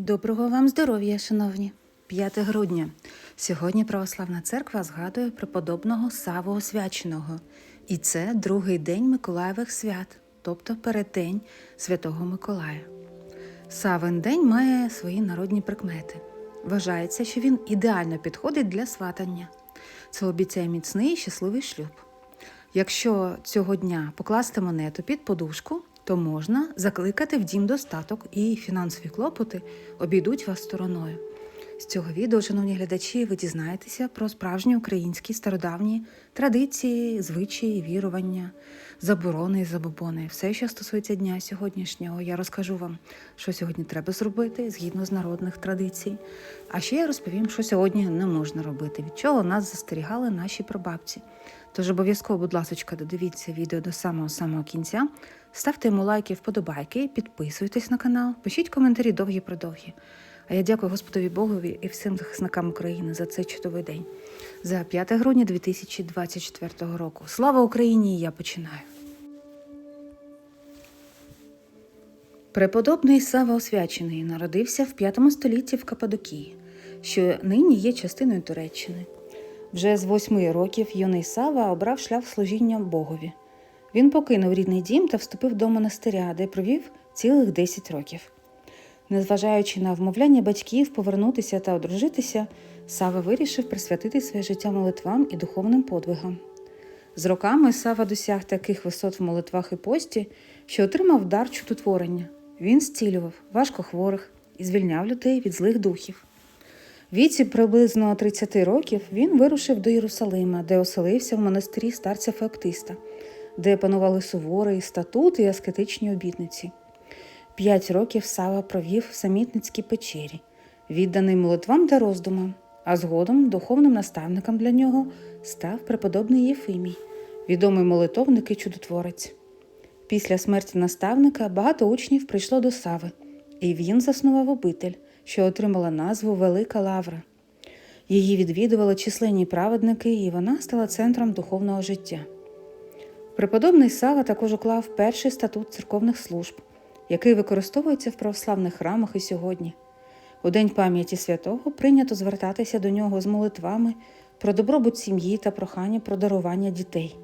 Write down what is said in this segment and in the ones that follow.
Доброго вам здоров'я, шановні! 5 грудня. Сьогодні Православна церква згадує преподобного Саву Освяченого. І це другий день Миколаєвих свят, тобто переддень Святого Миколая. Савин день має свої народні прикмети. Вважається, що він ідеально підходить для сватання. Це обіцяє міцний і щасливий шлюб. Якщо цього дня покласти монету під подушку, то можна закликати в дім достаток і фінансові клопоти обійдуть вас стороною. З цього відео, шановні глядачі, ви дізнаєтеся про справжні українські стародавні традиції, звичаї, вірування, заборони і забобони. Все, що стосується дня сьогоднішнього, я розкажу вам, що сьогодні треба зробити згідно з народних традицій. А ще я розповім, що сьогодні не можна робити, від чого нас застерігали наші прабабці. Тож обов'язково, будь ласка, додивіться відео до самого самого кінця. Ставте йому лайки, вподобайки, підписуйтесь на канал, пишіть коментарі довгі продовгі. А я дякую Господові Богові і всім захисникам України за цей чудовий день. За 5 грудня 2024 року. Слава Україні! Я починаю. Преподобний Сава Освячений народився в 5 столітті в Каппадокії, що нині є частиною Туреччини. Вже з восьми років юний Сава обрав шлях служіння Богові. Він покинув рідний дім та вступив до монастиря, де провів цілих 10 років. Незважаючи на вмовляння батьків повернутися та одружитися, Сава вирішив присвятити своє життя молитвам і духовним подвигам. З роками Сава досяг таких висот в молитвах і пості, що отримав дар чудотворення. Він зцілював важкохворих і звільняв людей від злих духів. Віці приблизно 30 років він вирушив до Єрусалима, де оселився в монастирі старця Феоктиста, де панували суворий статут і аскетичні обітниці. П'ять років Сава провів в самітницькій печері, відданий молитвам та роздумам, а згодом духовним наставником для нього став преподобний Єфимій, відомий молитовник і чудотворець. Після смерті наставника багато учнів прийшло до Сави, і він заснував обитель, що отримала назву Велика Лавра. Її відвідували численні праведники, і вона стала центром духовного життя. Преподобний Сава також уклав перший статут церковних служб, який використовується в православних храмах і сьогодні. У День пам'яті святого прийнято звертатися до нього з молитвами про добробут сім'ї та прохання про дарування дітей.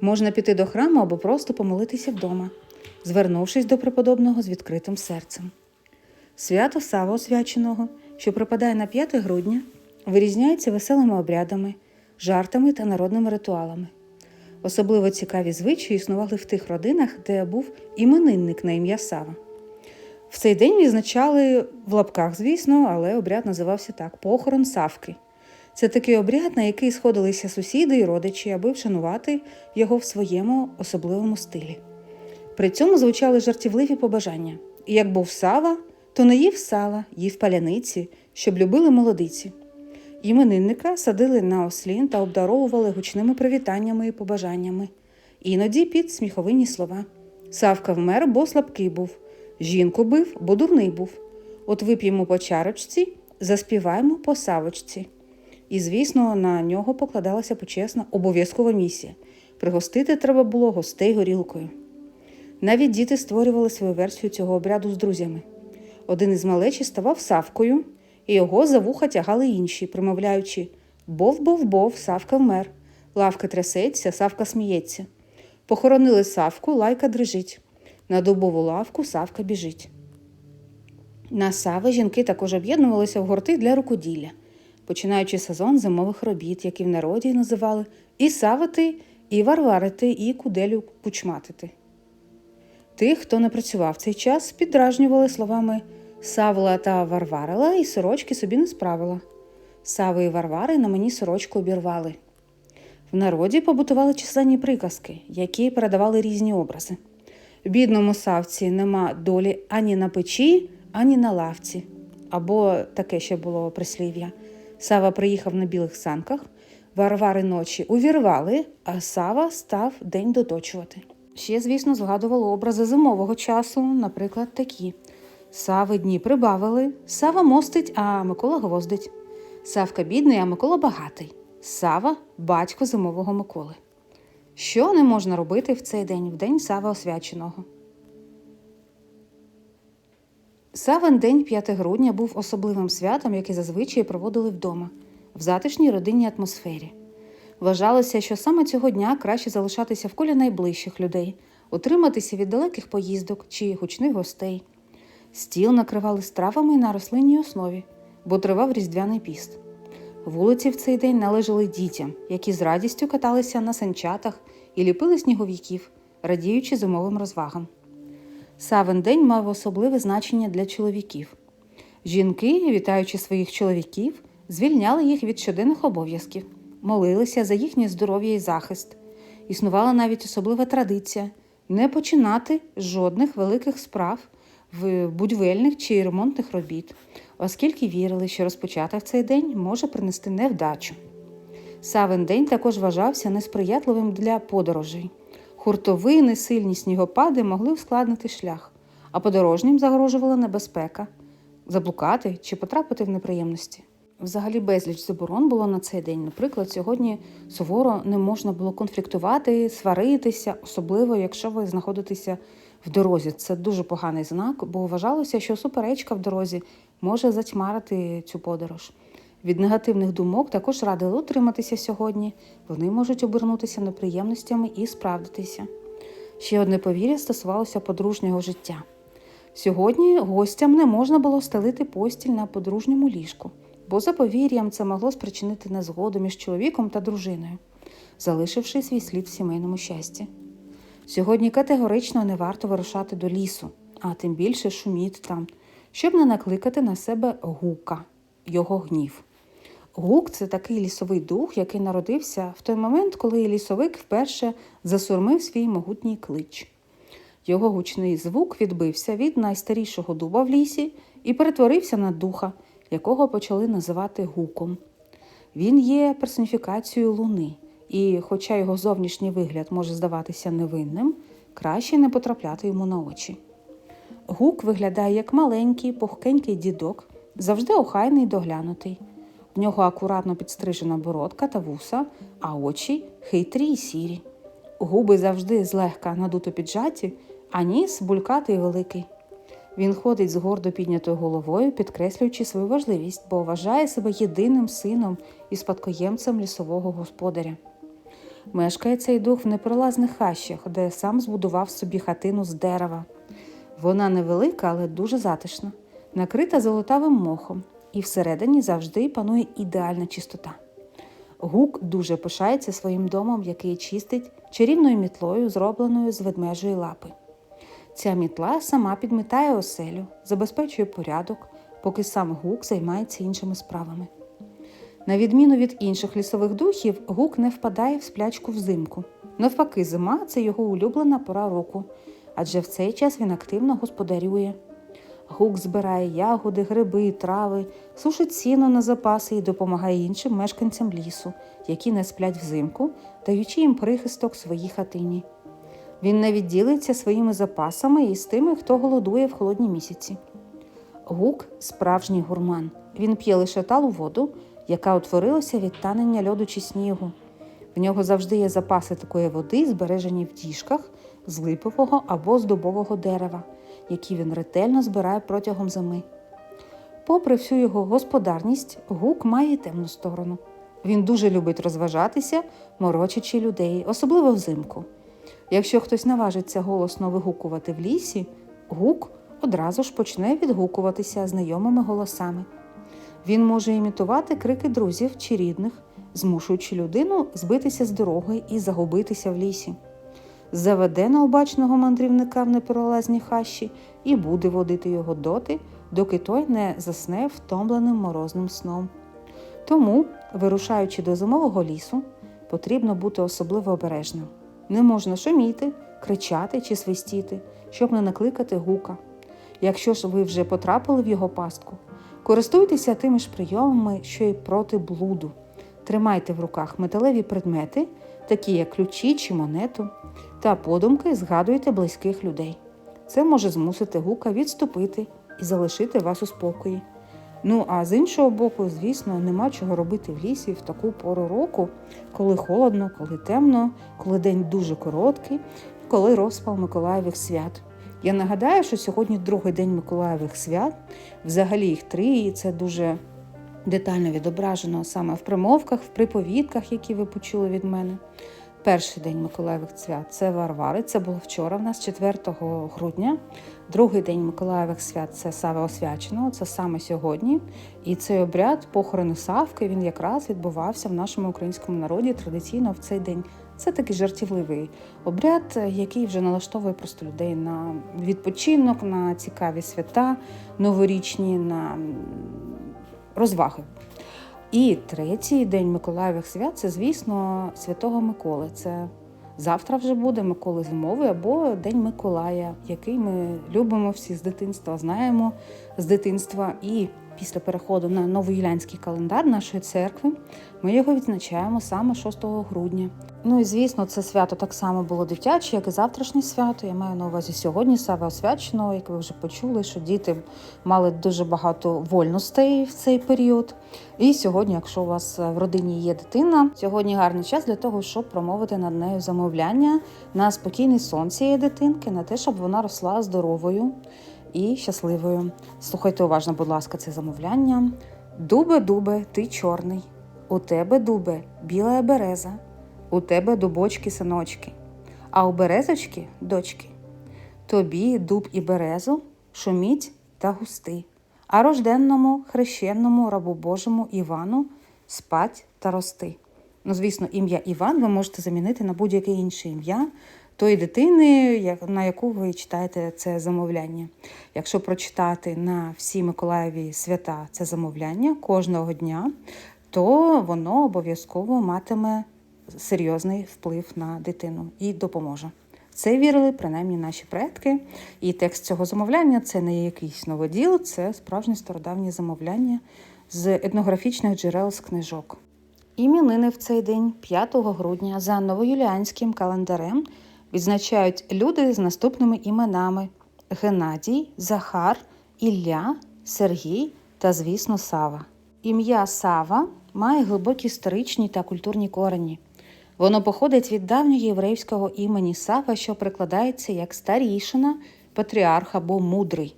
Можна піти до храму або просто помолитися вдома, звернувшись до преподобного з відкритим серцем. Свято Сава Освяченого, що припадає на 5 грудня, вирізняється веселими обрядами, жартами та народними ритуалами. Особливо цікаві звичаї існували в тих родинах, де був іменинник на ім'я Сава. В цей день відзначали в лапках, звісно, але обряд називався так похорон Савки. Це такий обряд, на який сходилися сусіди і родичі, аби вшанувати його в своєму особливому стилі. При цьому звучали жартівливі побажання: і як був Сава, то не їв сала, їв паляниці, щоб любили молодиці. Іменинника садили на ослін та обдаровували гучними привітаннями і побажаннями. Іноді під сміховинні слова. Савка вмер, бо слабкий був, жінку бив, бо дурний був. От вип'ємо по чарочці, заспіваємо по савочці. І, звісно, на нього покладалася почесна обов'язкова місія пригостити треба було гостей горілкою. Навіть діти створювали свою версію цього обряду з друзями. Один із малечі ставав савкою, і його за вуха тягали інші, примовляючи Бов, бов, бов, Савка вмер. Лавка трясеться, Савка сміється. Похоронили Савку, лайка дрижить. На дубову лавку Савка біжить. На Сави жінки також об'єднувалися в гурти для рукоділля, починаючи сезон зимових робіт, які в народі називали і савити, і варварити, і куделю кучматити. Тих, хто не працював цей час, піддражнювали словами Савла та Варварила і сорочки собі не справила. Сави і Варвари на мені сорочку обірвали. В народі побутували численні приказки, які передавали різні образи. Бідному савці нема долі ані на печі, ані на лавці. Або таке ще було прислів'я. Сава приїхав на білих санках, Варвари ночі увірвали, а Сава став день доточувати. Ще, звісно, згадували образи зимового часу, наприклад, такі: Сави дні прибавили, Сава мостить, а Микола гвоздить. Савка бідний, а Микола багатий. Сава батько зимового Миколи. Що не можна робити в цей день, в день Сава Освяченого? Савин день 5 грудня був особливим святом, яке зазвичай проводили вдома, в затишній родинній атмосфері. Вважалося, що саме цього дня краще залишатися в колі найближчих людей, утриматися від далеких поїздок чи гучних гостей. Стіл накривали стравами на рослинній основі, бо тривав різдвяний піст. Вулиці в цей день належали дітям, які з радістю каталися на санчатах і ліпили сніговиків, радіючи зимовим розвагам. Савин день мав особливе значення для чоловіків. Жінки, вітаючи своїх чоловіків, звільняли їх від щоденних обов'язків, молилися за їхнє здоров'я і захист. Існувала навіть особлива традиція не починати жодних великих справ будівельних чи ремонтних робіт, оскільки вірили, що розпочати в цей день може принести невдачу. Савин день також вважався несприятливим для подорожей. Хуртовини, сильні снігопади могли ускладнити шлях, а подорожнім загрожувала небезпека заблукати чи потрапити в неприємності. Взагалі безліч заборон було на цей день. Наприклад, сьогодні суворо не можна було конфліктувати, сваритися, особливо якщо ви знаходитеся в дорозі. Це дуже поганий знак, бо вважалося, що суперечка в дорозі може затьмарити цю подорож. Від негативних думок також радили утриматися сьогодні. Вони можуть обернутися неприємностями і справдитися. Ще одне повір'я стосувалося подружнього життя. Сьогодні гостям не можна було стелити постіль на подружньому ліжку, бо за повір'ям це могло спричинити незгоду між чоловіком та дружиною, залишивши свій слід в сімейному щасті. Сьогодні категорично не варто вирушати до лісу, а тим більше шуміти там, щоб не накликати на себе гука, його гнів. Гук це такий лісовий дух, який народився в той момент, коли лісовик вперше засурмив свій могутній клич. Його гучний звук відбився від найстарішого дуба в лісі і перетворився на духа, якого почали називати гуком. Він є персоніфікацією луни, і, хоча його зовнішній вигляд може здаватися невинним, краще не потрапляти йому на очі. Гук виглядає як маленький, пухкенький дідок, завжди охайний і доглянутий. В нього акуратно підстрижена бородка та вуса, а очі хитрі й сірі. Губи завжди злегка надуто піджаті, а ніс булькатий великий. Він ходить з гордо піднятою головою, підкреслюючи свою важливість, бо вважає себе єдиним сином і спадкоємцем лісового господаря. Мешкає цей дух в непролазних хащах, де сам збудував собі хатину з дерева. Вона невелика, але дуже затишна, накрита золотавим мохом, і всередині завжди панує ідеальна чистота. Гук дуже пишається своїм домом, який чистить чарівною мітлою, зробленою з ведмежої лапи. Ця мітла сама підмітає оселю, забезпечує порядок, поки сам гук займається іншими справами. На відміну від інших лісових духів, гук не впадає в сплячку взимку. Навпаки, зима це його улюблена пора року, адже в цей час він активно господарює. Гук збирає ягоди, гриби, трави, сушить сіно на запаси і допомагає іншим мешканцям лісу, які не сплять взимку, даючи їм прихисток своїй хатині. Він навіть ділиться своїми запасами із тими, хто голодує в холодні місяці. Гук справжній гурман. Він п'є лише талу воду, яка утворилася від танення льоду чи снігу. В нього завжди є запаси такої води, збережені в діжках з липового або з дубового дерева, які він ретельно збирає протягом зими. Попри всю його господарність, гук має темну сторону. Він дуже любить розважатися, морочачи людей, особливо взимку. Якщо хтось наважиться голосно вигукувати в лісі, гук одразу ж почне відгукуватися знайомими голосами. Він може імітувати крики друзів чи рідних, змушуючи людину збитися з дороги і загубитися в лісі. Заведе необачного мандрівника в непролазні хащі і буде водити його доти, доки той не засне втомленим морозним сном. Тому, вирушаючи до зимового лісу, потрібно бути особливо обережним. Не можна шуміти, кричати чи свистіти, щоб не накликати гука. Якщо ж ви вже потрапили в його пастку, користуйтеся тими ж прийомами, що й проти блуду. Тримайте в руках металеві предмети, такі як ключі чи монету, та подумки згадуйте близьких людей. Це може змусити гука відступити і залишити вас у спокої. Ну а з іншого боку, звісно, нема чого робити в лісі в таку пору року, коли холодно, коли темно, коли день дуже короткий, коли розпал Миколаєвих свят. Я нагадаю, що сьогодні другий день Миколаєвих свят, взагалі їх три, і це дуже детально відображено саме в примовках, в приповідках, які ви почули від мене. Перший день Миколаєвих свят це Варвари. Це було вчора в нас 4 грудня. Другий день Миколаєвих свят це Сава Освяченого, це саме сьогодні. І цей обряд похорону Савки він якраз відбувався в нашому українському народі традиційно в цей день. Це такий жартівливий обряд, який вже налаштовує просто людей на відпочинок, на цікаві свята новорічні, на розваги. І третій день Миколаєвих свят це, звісно, Святого Миколи. Це завтра вже буде Миколи Зимовий або День Миколая, який ми любимо всі з дитинства, знаємо з дитинства. І після переходу на новоюлянський календар нашої церкви ми його відзначаємо саме 6 грудня. Ну і звісно, це свято так само було дитяче, як і завтрашнє свято. Я маю на увазі сьогодні саме освяченого, як ви вже почули, що діти мали дуже багато вольностей в цей період. І сьогодні, якщо у вас в родині є дитина, сьогодні гарний час для того, щоб промовити над нею замовляння на спокійний сон цієї дитинки, на те, щоб вона росла здоровою і щасливою. Слухайте уважно, будь ласка, це замовляння. Дубе, дубе, ти чорний. У тебе дубе, біла береза, у тебе дубочки синочки, а у березочки дочки. Тобі дуб і березу шуміть та густи, а рожденному хрещенному рабу Божому Івану спать та рости. Ну, звісно, ім'я Іван ви можете замінити на будь-яке інше ім'я тої дитини, на яку ви читаєте це замовляння. Якщо прочитати на всі Миколаєві свята це замовляння кожного дня, то воно обов'язково матиме серйозний вплив на дитину і допоможе. Це вірили принаймні наші предки. І текст цього замовляння це не якийсь новоділ, це справжнє стародавнє замовляння з етнографічних джерел з книжок. Іменини в цей день, 5 грудня, за новоюліанським календарем відзначають люди з наступними іменами: Геннадій, Захар, Ілля, Сергій та, звісно, Сава. Ім'я Сава має глибокі історичні та культурні корені. Воно походить від давнього єврейського імені Сава, що прикладається як старішина, патріарх або мудрий.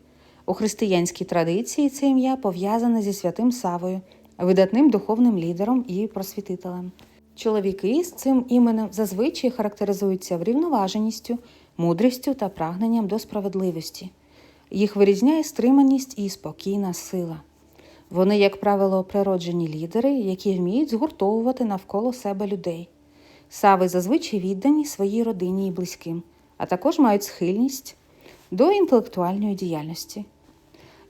У християнській традиції це ім'я пов'язане зі святим Савою, видатним духовним лідером і просвітителем. Чоловіки з цим іменем зазвичай характеризуються врівноваженістю, мудрістю та прагненням до справедливості. Їх вирізняє стриманість і спокійна сила. Вони, як правило, природжені лідери, які вміють згуртовувати навколо себе людей. Сави зазвичай віддані своїй родині і близьким, а також мають схильність до інтелектуальної діяльності.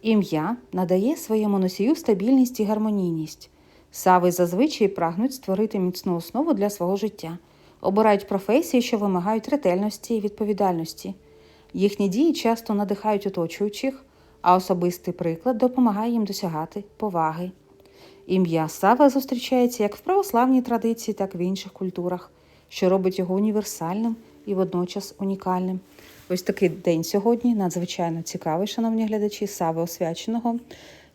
Ім'я надає своєму носію стабільність і гармонійність. Сави зазвичай прагнуть створити міцну основу для свого життя, обирають професії, що вимагають ретельності і відповідальності. Їхні дії часто надихають оточуючих, а особистий приклад допомагає їм досягати поваги. Ім'я Сава зустрічається як в православній традиції, так і в інших культурах, що робить його універсальним і водночас унікальним. Ось такий день сьогодні надзвичайно цікавий, шановні глядачі, Сави Освяченого.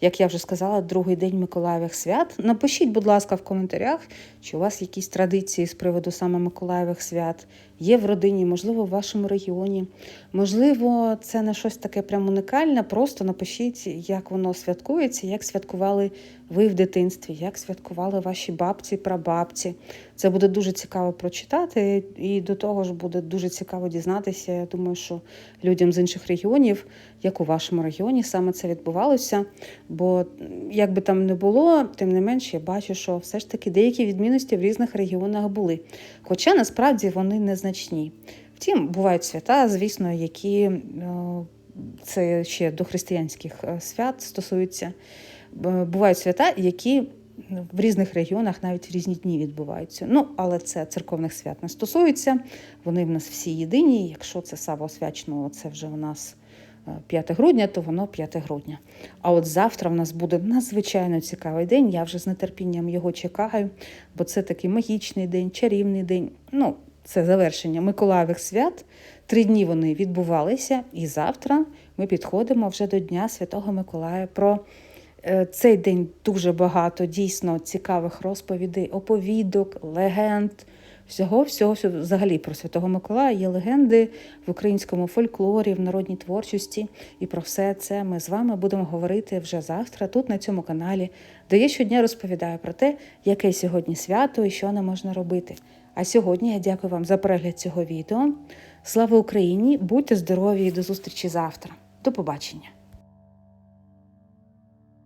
Як я вже сказала, другий день Миколаєвих свят. Напишіть, будь ласка, в коментарях, чи у вас якісь традиції з приводу саме Миколаєвих свят є в родині, можливо, в вашому регіоні. Можливо, це не щось таке прям унікальне. Просто напишіть, як воно святкується, як святкували ви в дитинстві, як святкували ваші бабці, прабабці. Це буде дуже цікаво прочитати, і до того ж буде дуже цікаво дізнатися. Я думаю, що людям з інших регіонів, як у вашому регіоні, саме це відбувалося. Бо як би там не було, тим не менш, я бачу, що все ж таки деякі відмінності в різних регіонах були. Хоча насправді вони незначні. Втім, бувають свята, звісно, які е, це ще до християнських е, свят стосуються. Бувають свята, які в різних регіонах навіть в різні дні відбуваються. Ну, але це церковних свят не стосується. Вони в нас всі єдині. Якщо це Сава Освяченого, це вже у нас е, 5 грудня, то воно 5 грудня. А от завтра в нас буде надзвичайно цікавий день. Я вже з нетерпінням його чекаю, бо це такий магічний день, чарівний день. Ну, це завершення Миколаєвих свят. Три дні вони відбувалися, і завтра ми підходимо вже до Дня Святого Миколая. Про е, цей день дуже багато дійсно цікавих розповідей, оповідок, легенд, всього, всього, всього взагалі про Святого Миколая є легенди в українському фольклорі, в народній творчості. І про все це ми з вами будемо говорити вже завтра, тут на цьому каналі, де я щодня розповідаю про те, яке сьогодні свято і що не можна робити. А сьогодні я дякую вам за перегляд цього відео. Слава Україні! Будьте здорові і до зустрічі завтра. До побачення!